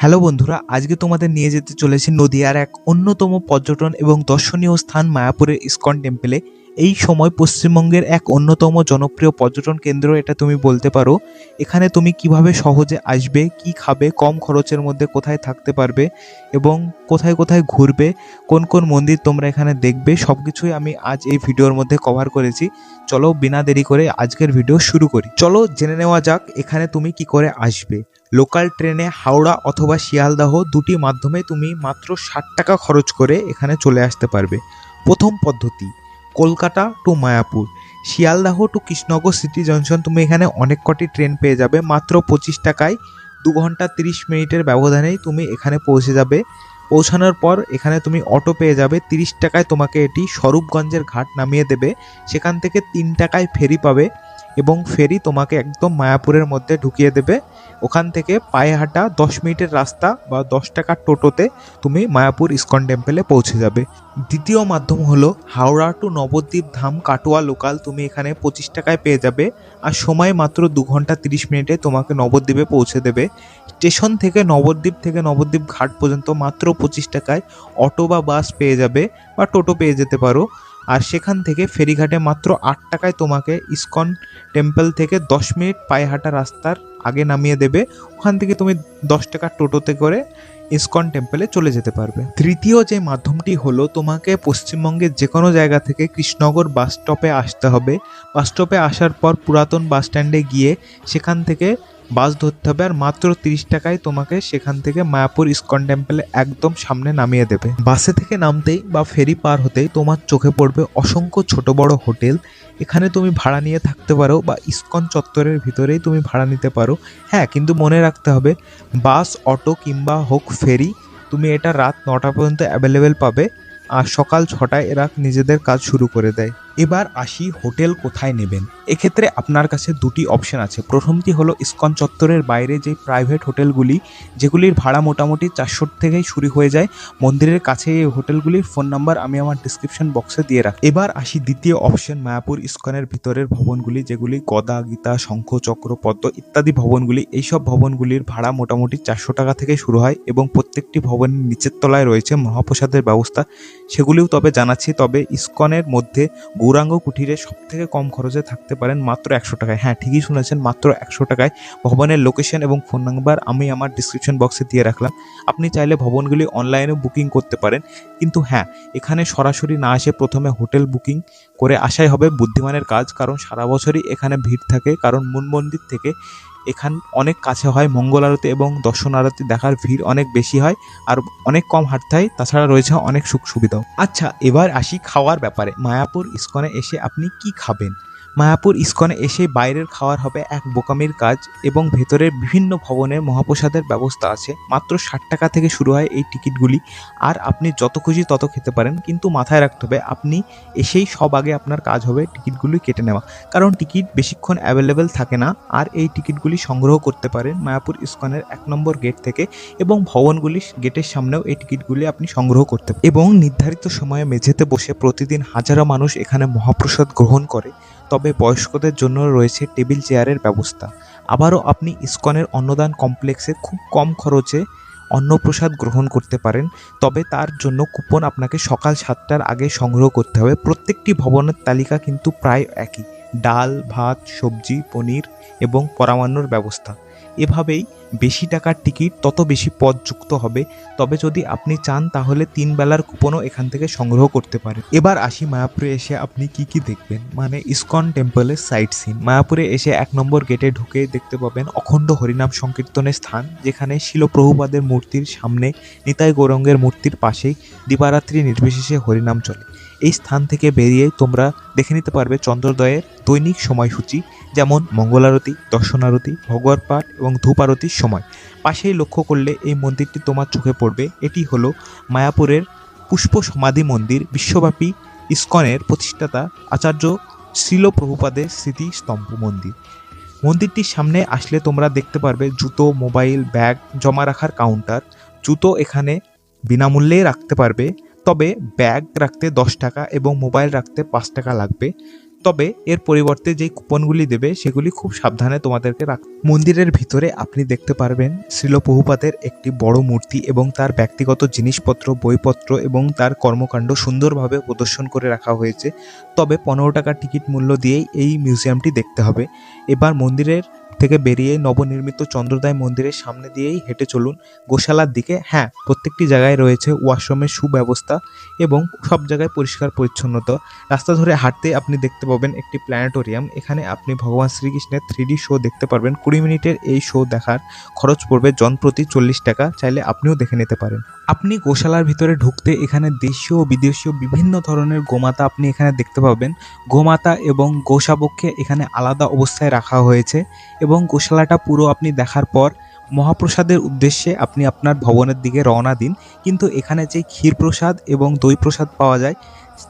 Hello বন্ধুরা, আজকে তোমাদের নিয়ে যেতে চলেছি নদিয়ার এক অন্যতম পর্যটন এবং দর্শনীয় স্থান মায়াপুরের ইস্কন টেম্পলে এই সময় পশ্চিমবঙ্গের এক অন্যতম জনপ্রিয় পর্যটন কেন্দ্র এটা তুমি বলতে পারো। এখানে তুমি কীভাবে সহজে আসবে, কি খাবে, কম খরচের মধ্যে কোথায় থাকতে পারবে এবং কোথায় কোথায় ঘুরবে, কোন কোন মন্দির তোমরা এখানে দেখবে সব কিছুই আমি আজ এই ভিডিওর মধ্যে কভার করেছি। চলো বিনা দেরি করে আজকের ভিডিও শুরু করি। চলো জেনে নেওয়া যাক এখানে তুমি কি করে আসবে। লোকাল ট্রেনে হাওড়া অথবা শিয়ালদাহ দুটি মাধ্যমে তুমি মাত্র ষাট টাকা খরচ করে এখানে চলে আসতে পারবে। প্রথম পদ্ধতি Kolkata to Mayapur, Sealdah to Krishnanagar city junction তুমি এখানে অনেক কটি ট্রেন পেয়ে যাবে। মাত্র পঁচিশ টাকায় দু ঘণ্টা তিরিশ মিনিটের ব্যবধানেই তুমি এখানে পৌঁছে যাবে। পৌঁছানোর পর এখানে তুমি অটো পেয়ে যাবে। তিরিশ টাকায় তোমাকে এটি স্বরূপগঞ্জের ঘাট নামিয়ে দেবে। সেখান থেকে তিন টাকায় ফেরি পাবে এবং ফেরি তোমাকে একদম মায়াপুরের মধ্যে ঢুকিয়ে দেবে। ওখান থেকে পায়ে হাঁটা দশ মিনিটের রাস্তা বা দশ টাকার টোটোতে তুমি মায়াপুর ইস্কন টেম্পলে পৌঁছে যাবে। দ্বিতীয় মাধ্যম হলো হাওড়া টু নবদ্বীপ ধাম কাটোয়া লোকাল তুমি এখানে পঁচিশ টাকায় পেয়ে যাবে আর সময় মাত্র দু ঘণ্টা তিরিশ মিনিটে তোমাকে নবদ্বীপে পৌঁছে দেবে। স্টেশন থেকে নবদ্বীপ থেকে নবদ্বীপ ঘাট পর্যন্ত মাত্র পঁচিশ টাকায় অটো বা বাস পেয়ে যাবে বা টোটো পেয়ে যেতে পারো। আর সেখান থেকে ফেরিঘাটে মাত্র আট টাকায় তোমাকে ইসকন টেম্পল থেকে দশ মিনিট পায়ে হাঁটা রাস্তার আগে নামিয়ে দেবে। ওখান থেকে তুমি দশ টাকার টোটোতে করে ইসকন টেম্পলে চলে যেতে পারবে। তৃতীয় যে মাধ্যমটি হলো তোমাকে পশ্চিমবঙ্গের যে কোনো জায়গা থেকে কৃষ্ণনগর বাস স্টপে আসতে হবে। বাস স্টপে আসার পর পুরাতন বাস স্ট্যান্ডে গিয়ে সেখান থেকে বাস ধরতে হবে আর মাত্র তিরিশ টাকায় তোমাকে সেখান থেকে মায়াপুর ইস্কন টেম্পলে একদম সামনে নামিয়ে দেবে। বাসে থেকে নামতেই বা ফেরি পার হতেই তোমার চোখে পড়বে অসংখ্য ছোট বড় হোটেল। এখানে তুমি ভাড়া নিয়ে থাকতে পারো বা ইস্কন চত্বরের ভিতরেই তুমি ভাড়া নিতে পারো। হ্যাঁ কিন্তু মনে রাখতে হবে, বাস, অটো কিংবা হোক ফেরি, তুমি এটা রাত নটা পর্যন্ত অ্যাভেলেবেল পাবে। আর সকাল ছটায় এরা নিজেদের কাজ শুরু করে দেয়। এবার আসি হোটেল কোথায় নেবেন। এক্ষেত্রে আপনার কাছে দুটি অপশন আছে। প্রথমটি হলো ইস্কন চত্বরের বাইরে যে প্রাইভেট হোটেলগুলি, যেগুলির ভাড়া মোটামুটি চারশো থেকেই শুরু হয়ে যায়। মন্দিরের কাছে এই হোটেলগুলির ফোন নাম্বার আমি আমার ডিসক্রিপশন বক্সে দিয়ে রাখি। এবার আসি দ্বিতীয় অপশন মায়াপুর ইস্কনের ভিতরের ভবনগুলি, যেগুলি গদা, গীতা, শঙ্খ, চক্র, পদ্ম ইত্যাদি ভবনগুলি। এইসব ভবনগুলির ভাড়া মোটামুটি চারশো টাকা থেকে শুরু হয় এবং প্রত্যেকটি ভবনের নিচের তলায় রয়েছে মহাপ্রসাদের ব্যবস্থা। সেগুলিও তবে জানাচ্ছি, তবে ইস্কনের মধ্যে গৌরাঙ্গ কুঠিরে সব থেকে কম খরচে থাকতে পারেন মাত্র একশো টাকায়। হ্যাঁ ঠিকই শুনেছেন, মাত্র একশো টাকায় ভবনের লোকেশন এবং ফোন নাম্বার আমি আমার ডিসক্রিপশন বক্সে দিয়ে রাখলাম। আপনি চাইলে ভবনগুলি অনলাইনেও বুকিং করতে পারেন। কিন্তু হ্যাঁ এখানে সরাসরি না এসে প্রথমে হোটেল বুকিং করে আসাই হবে বুদ্ধিমানের কাজ। কারণ সারা বছরই এখানে ভিড় থাকে। কারণ মুনমন্দির মন্দির থেকে এখান অনেক কাছে হয় মঙ্গল আরতি এবং দর্শন আরতি দেখার ভিড় অনেক বেশি হয় আর অনেক কম হাঁটতে হয় তাছাড়া রয়েছে অনেক সুখ সুবিধাও আচ্ছা এবার আসি খাওয়ার ব্যাপারে। মায়াপুর ইস্কনে এসে আপনি কি খাবেন? মায়াপুর ইস্কনে এসে বাইরের খাওয়ার হবে এক বোকামির কাজ এবং ভেতরের বিভিন্ন ভবনের মহাপ্রসাদের ব্যবস্থা আছে। মাত্র ষাট টাকা থেকে শুরু হয় এই টিকিটগুলি। আর আপনি যত খুশি তত খেতে পারেন। কিন্তু মাথায় রাখতে হবে, আপনি এসেই সব আগে আপনার কাজ হবে টিকিটগুলি কেটে নেওয়া। কারণ টিকিট বেশিক্ষণ অ্যাভেলেবেল থাকে না। আর এই টিকিটগুলি সংগ্রহ করতে পারেন মায়াপুর ইস্কনের এক নম্বর গেট থেকে এবং ভবনগুলি গেটের সামনেও এই টিকিটগুলি আপনি সংগ্রহ করতে এবং নির্ধারিত সময়ে মেঝেতে বসে প্রতিদিন হাজারো মানুষ এখানে মহাপ্রসাদ গ্রহণ করে। তবে বয়স্কদের জন্য রয়েছে টেবিল চেয়ারের ব্যবস্থা। আবারও আপনি ইস্কনের অন্নদান কমপ্লেক্সে খুব কম খরচে অন্নপ্রসাদ গ্রহণ করতে পারেন, তবে তার জন্য কুপন আপনাকে সকাল সাতটার আগে সংগ্রহ করতে হবে। প্রত্যেকটি ভবনের তালিকা কিন্তু প্রায় একই। ডাল, ভাত, সবজি, পনির এবং পরামান্নর ব্যবস্থা। এভাবেই বেশি টাকার টিকিট তত বেশি পদ যুক্ত হবে। তবে যদি আপনি চান, তাহলে তিন বেলার কুপনও এখান থেকে সংগ্রহ করতে পারেন। এবার আসি মায়াপুরে এসে আপনি কি কি দেখবেন? মানে ইসকন টেম্পলের সাইট সিন। মায়াপুরে এসে এক নম্বর গেটে ঢুকে দেখতে পাবেন অখণ্ড হরিনাম সংকীর্তনের স্থান, যেখানে শিলপ্রভুপাদের মূর্তির সামনে নিতাই গৌরঙ্গের মূর্তির পাশেই দিবারাত্রি নির্বিশেষে হরিনাম চলে। এই স্থান থেকে বেরিয়ে তোমরা দেখে নিতে পারবে চন্দ্রোদয়ের দৈনিক সময়সূচি, যেমন মঙ্গলারতি, দর্শনারতি, ভগবত পাঠ এবং ধূপ আরতির সময়। পাশেই লক্ষ্য করলে এই মন্দিরটি তোমার চোখে পড়বে। এটি হলো মায়াপুরের পুষ্প সমাধি মন্দির, বিশ্বব্যাপী ইস্কনের প্রতিষ্ঠাতা আচার্য শিল প্রভুপাদের স্মৃতি স্তম্ভ মন্দির। মন্দিরটির সামনে আসলে তোমরা দেখতে পারবে জুতো, মোবাইল, ব্যাগ জমা রাখার কাউন্টার। জুতো এখানে বিনামূল্যে রাখতে পারবে। তবে ব্যাগ রাখতে দশ টাকা এবং মোবাইল রাখতে পাঁচ টাকা লাগবে। তবে এর পরিবর্তে যে কুপনগুলি দেবে, সেগুলি খুব সাবধানে তোমাদেরকে রাখ মন্দিরের ভিতরে আপনি দেখতে পারবেন শ্রীল বহুপাতের একটি বড় মূর্তি এবং তার ব্যক্তিগত জিনিসপত্র, বইপত্র এবং তার কর্মকাণ্ড সুন্দরভাবে প্রদর্শন করে রাখা হয়েছে। তবে পনেরো টাকার টিকিট মূল্য দিয়েই এই মিউজিয়ামটি দেখতে হবে। এবার মন্দিরের থেকে বেরিয়ে নবনির্মিত চন্দ্রদায় মন্দিরের সামনে দিয়েই হেঁটে চলুন গোশালার দিকে। হ্যাঁ প্রত্যেকটি জায়গায় রয়েছে ওয়াশরুমের সুব্যবস্থা এবং সব জায়গায় পরিষ্কার পরিচ্ছন্নতা। রাস্তা ধরে হাঁটতে আপনি দেখতে পাবেন একটি প্ল্যানেটোরিয়াম। এখানে আপনি ভগবান শ্রীকৃষ্ণের থ্রি শো দেখতে পারবেন। কুড়ি মিনিটের এই শো দেখার খরচ পড়বে জন প্রতি চল্লিশ টাকা। চাইলে আপনিও দেখে নিতে পারেন। আপনি গোশালার ভিতরে ঢুকতে এখানে দেশীয় ও বিদেশীয় বিভিন্ন ধরনের গোমাতা আপনি এখানে দেখতে পাবেন। গোমাতা এবং গোশাবককে এখানে আলাদা অবস্থায় রাখা হয়েছে এবং গোশালাটা পুরো আপনি দেখার পর মহাপ্রসাদের উদ্দেশ্যে আপনি আপনার ভবনের দিকে রওনা দিন। কিন্তু এখানে যে ক্ষীর প্রসাদ এবং দই প্রসাদ পাওয়া যায়,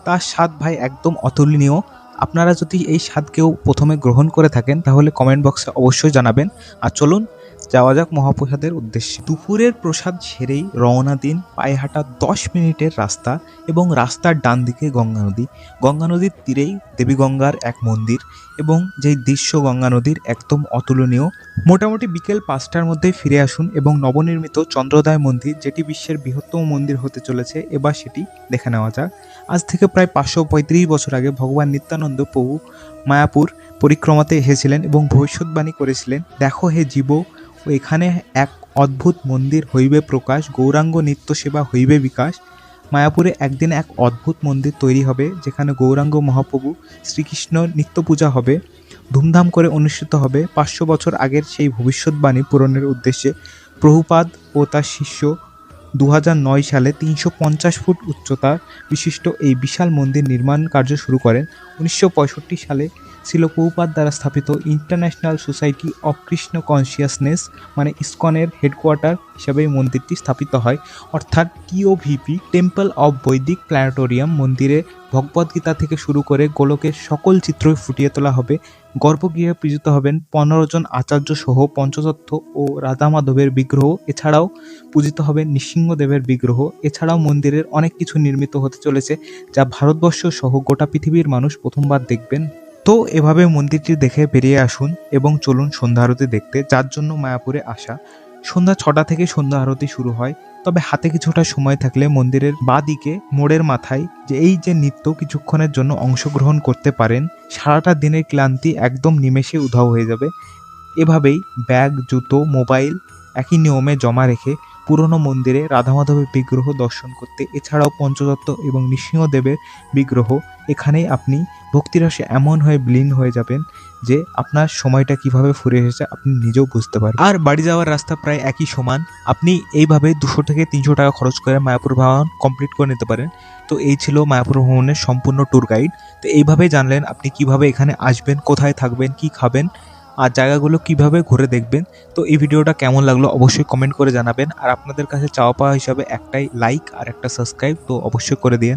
তার স্বাদ ভাই একদম অতুলনীয়। আপনারা যদি এই স্বাদ কেউ প্রথমে গ্রহণ করে থাকেন, তাহলে কমেন্ট বক্সে অবশ্যই জানাবেন। আর চলুন যাওয়া যাক মহাপ্রসাদের উদ্দেশ্যে। দুপুরের প্রসাদ সেরেই রওনা দিন পায়ে হাঁটা দশ মিনিটের রাস্তা এবং রাস্তার ডান দিকে গঙ্গা নদী। গঙ্গা নদীর তীরেই দেবী গঙ্গার এক মন্দির এবং যেই দৃশ্য গঙ্গা নদীর একদম অতুলনীয়। মোটামুটি বিকেল পাঁচটার মধ্যেই ফিরে আসুন এবং নবনির্মিত চন্দ্রোদয় মন্দির, যেটি বিশ্বের বৃহত্তম মন্দির হতে চলেছে, এবার সেটি দেখে নেওয়া যাক। আজ থেকে প্রায় পাঁচশো পঁয়ত্রিশ বছর আগে ভগবান নিত্যানন্দ প্রভু মায়াপুর পরিক্রমাতে এসেছিলেন এবং ভবিষ্যৎবাণী করেছিলেন, দেখো হে জীব এখানে এক অদ্ভুত মন্দির হইবে প্রকাশ, গৌরাঙ্গ নিত্য সেবা হইবে বিকাশ। মায়াপুরে একদিন এক অদ্ভুত মন্দির তৈরি হবে, যেখানে গৌরাঙ্গ মহাপ্রভু শ্রীকৃষ্ণ নিত্য পূজা হবে, ধুমধাম করে অনুষ্ঠিত হবে। পাঁচশো বছর আগের সেই ভবিষ্যৎবাণী পূরণের উদ্দেশ্যে প্রভুপাদ ও তার শিষ্য দু সালে তিনশো পঞ্চাশ ফুট উচ্চতার বিশিষ্ট এই বিশাল মন্দির নির্মাণ কার্য শুরু করেন। উনিশশো পঁয়ষট্টি সালে ছিল প্রভুপাদ দ্বারা স্থাপিত international society of Krishna consciousness মানে ইসকনের হেডকোয়ার্টার হিসেবে মন্দিরটি স্থাপিত হয়। অর্থাৎ TOVP temple of Vedic planetarium মন্দিরে ভগবদ্গীতা থেকে শুরু করে গোলকের সকল চিত্রই ফুটিয়ে তোলা হবে। গর্ভগৃহে পূজিত হবেন পনেরো জন আচার্য সহ পঞ্চতত্ত্ব ও রাধা মাধবের বিগ্রহ। এছাড়াও পূজিত হবে নৃসিংহদেবের বিগ্রহ। এছাড়াও মন্দিরের অনেক কিছু নির্মিত হতে চলেছে, যা ভারতবর্ষ সহ গোটা পৃথিবীর মানুষ প্রথমবার দেখবেন। তো এভাবে মন্দিরটি দেখে বেরিয়ে আসুন এবং চলুন সন্ধ্যা আরতি দেখতে, যার জন্য মায়াপুরে আসা। সন্ধ্যা ছটা থেকে সন্ধ্যা আরতি শুরু হয়, তবে হাতে কিছুটা সময় থাকলে মন্দিরের বাঁ দিকে মোড়ের মাথায় যে এই যে নৃত্য কিছুক্ষণের জন্য অংশগ্রহণ করতে পারেন, সারাটা দিনের ক্লান্তি একদম নিমেষে উধাও হয়ে যাবে। এভাবেই ব্যাগ, জুতো, মোবাইল একই নিয়মে জমা রেখে পুরনো মন্দিরে রাধা মাধবের বিগ্রহ দর্শন করতে, এছাড়াও পঞ্চদত্ত এবং নৃসিংহদেবের বিগ্রহ, এখানেই আপনি ভক্তিরসে এমন হয়ে বিলীন হয়ে যাবেন যে আপনার সময়টা কীভাবে ফুরে এসেছে আপনি নিজেও বুঝতে পারবেন। আর বাড়ি যাওয়ার রাস্তা প্রায় একই সমান। আপনি এইভাবে দুশো থেকে তিনশো টাকা খরচ করে মায়াপুর ভ্রমণ কমপ্লিট করে নিতে পারেন। তো এই ছিল মায়াপুর ভ্রমণের সম্পূর্ণ ট্যুর গাইড। তো এইভাবে জানলেন আপনি কীভাবে এখানে আসবেন, কোথায় থাকবেন, কি খাবেন। আর জায়গাগুলো কীভাবে ঘুরে দেখবেন, তো এই ভিডিওটা কেমন লাগল অবশ্যই কমেন্ট করে জানাবেন। আর আপনাদের কাছে চাওয়া পাওয়া হিসাবে একটাই লাইক আর একটা সাবস্ক্রাইব তো অবশ্যই করে দিন।